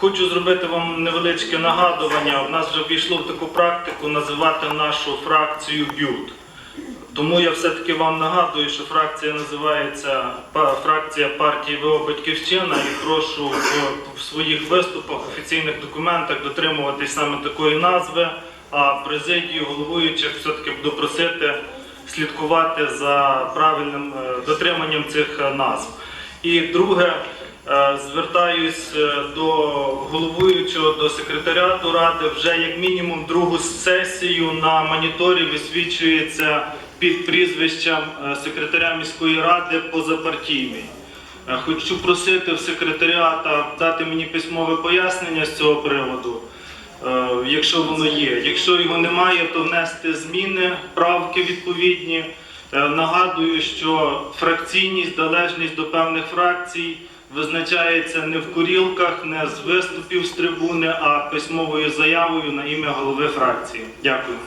Хочу зробити вам невеличке нагадування. У нас вже ввійшло в таку практику називати нашу фракцію БЮТ. Тому я все-таки вам нагадую, що фракція називається фракція партії ВО Батьківщина і прошу в- своїх виступах, офіційних документах дотримуватись саме такої назви, а президію головуючих все-таки буду просити слідкувати за правильним е, дотриманням цих е, назв. І друге, звертаюсь е, до головуючого, до секретаріату ради. Вже як мінімум другу сесію на моніторі висвічується під прізвищем е, секретаря міської ради позапартійний. Е, Хочу просити в секретаріата дати мені письмове пояснення з цього приводу, е, якщо воно є. Якщо його немає, то внести зміни, правки відповідні. Е, Нагадую, що фракційність, залежність до певних фракцій визначається не в курілках, не з виступів з трибуни, а письмовою заявою на ім'я голови фракції. Дякую.